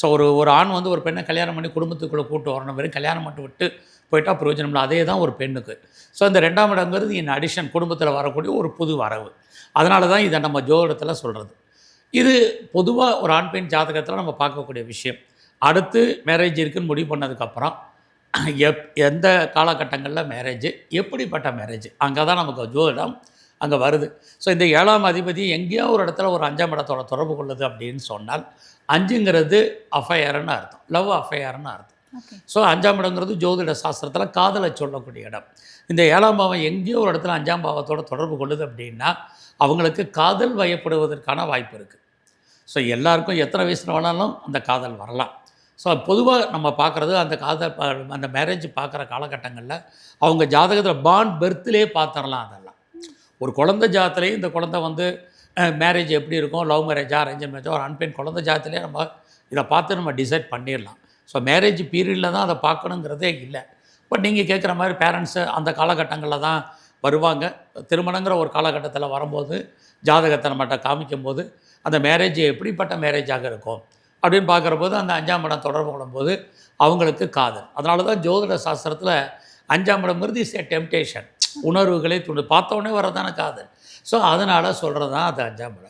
So ஒரு ஒரு ஆண் வந்து ஒரு பெண்ணை கல்யாணம் பண்ணி குடும்பத்துக்குள்ளே கூட்டு வரணும். வெறும் கல்யாணம் மட்டும் விட்டு போயிட்டால் பிரயோஜனம் இல்லை. அதே தான் ஒரு பெண்ணுக்கு. ஸோ இந்த ரெண்டாம் இடங்கிறது என் அடிஷன் குடும்பத்தில் வரக்கூடிய ஒரு புது வரவு. அதனால தான் இதை நம்ம ஜோதிடத்தில் சொல்கிறது இது பொதுவாக ஒரு ஆண் பெண் ஜாதகத்தில் நம்ம பார்க்கக்கூடிய விஷயம். அடுத்து மேரேஜ் இருக்குன்னு முடிவு பண்ணதுக்கப்புறம் எப் எந்த காலகட்டங்களில் மேரேஜ் எப்படிப்பட்ட மேரேஜ் அங்கே தான் நமக்கு ஜோதிடம் அங்கே வருது. ஸோ இந்த ஏழாம் அதிபதி எங்கேயோ ஒரு இடத்துல ஒரு அஞ்சாம் இடத்தோட தொடர்பு கொள்ளுது அப்படின்னு சொன்னால் அஞ்சுங்கிறது அஃபையர்னு அர்த்தம். லவ் அஃபையர்னு அர்த்தம். ஸோ அஞ்சாம் இடங்கிறது ஜோதிட சாஸ்திரத்தில் காதலை சொல்லக்கூடிய இடம். இந்த ஏழாம் பாவம் எங்கேயோ ஒரு இடத்துல அஞ்சாம் பாவத்தோட தொடர்பு கொள்ளுது அப்படின்னா அவங்களுக்கு காதல் வயப்படுவதற்கான வாய்ப்பு இருக்குது ஸோ எல்லாருக்கும் எத்தனை வயசில் வேணாலும் அந்த காதல் வரலாம். ஸோ பொதுவாக நம்ம பார்க்குறது அந்த காதல் அந்த மேரேஜ் பார்க்குற காலகட்டங்களில் அவங்க ஜாதகத்தில் பாண்ட் பெர்த்லேயே பார்த்துடலாம் அதெல்லாம் ஒரு குழந்த ஜாத்திலையும் இந்த குழந்தை வந்து மேரேஜ் எப்படி இருக்கும் லவ் மேரேஜா அரேஞ்ச் மேரேஜா ஒரு அன்பெண் குழந்தை ஜாத்திலே நம்ம இதை பார்த்து நம்ம டிசைட் பண்ணிடலாம். ஸோ மேரேஜ் பீரியடில் தான் அதை பார்க்கணுங்கிறதே இல்லை. பட் நீங்கள் கேட்குற மாதிரி பேரண்ட்ஸு அந்த காலகட்டங்களில் தான் வருவாங்க. திருமணங்கிற ஒரு காலகட்டத்தில் வரும்போது ஜாதகத்தை நம்மகிட்ட காமிக்கும்போது அந்த மேரேஜ் எப்படிப்பட்ட மேரேஜாக இருக்கும் அப்படின்னு பார்க்குறபோது அந்த அஞ்சாம் இடம் தொடர்பு கொள்ளும்போது அவங்களுக்கு காதல். அதனால தான் ஜோதிட சாஸ்திரத்தில் அஞ்சாம் இடம்ங்கிறது இஸ் ஏ டெம்டேஷன் உணர்வுகளை தூண்டு பார்த்தோன்னே வரதான காதல். ஸோ அதனால் சொல்கிறது தான் அது அஞ்சாம் இடம்.